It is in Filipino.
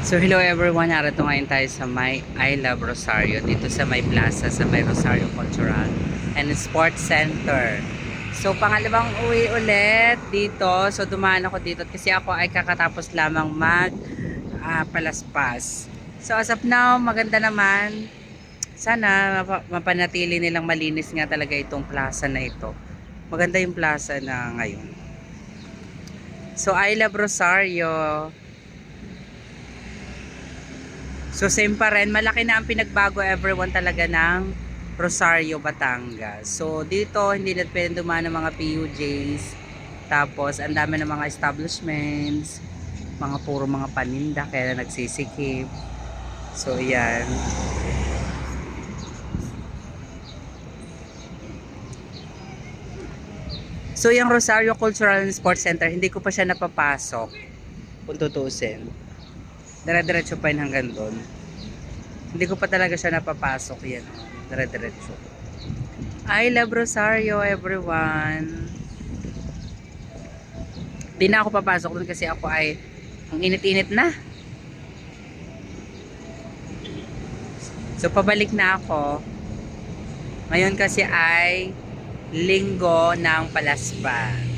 So hello everyone, narito ngayon tayo sa may I Love Rosario dito sa may plaza sa may Rosario Cultural and Sports Center. So pangalawang uwi ulit dito. So dumaan ako dito kasi ako ay kakatapos lamang mag ah, palaspas. So as of now, maganda naman. Sana mapa- mapanatili nilang malinis nga talaga itong plaza na ito. Maganda yung plaza na ngayon. So I Love Rosario. So same pa rin, malaki na ang pinagbago everyone talaga ng Rosario, Batangas. So dito hindi na pwede dumaan ng mga PUJs. Tapos ang dami ng mga establishments, mga puro mga paninda kaya nagsisikip. So yan. So yung Rosario Cultural and Sports Center, hindi ko pa siya napapasok kung tutusin. Dire-diretso pa yun hanggang doon. Hindi ko pa talaga siya napapasok yan. Dire-diretso. I love Rosario, everyone. Di na ako papasok doon kasi ako ay ang init-init na. So, pabalik na ako. Ngayon kasi ay linggo ng palaspas.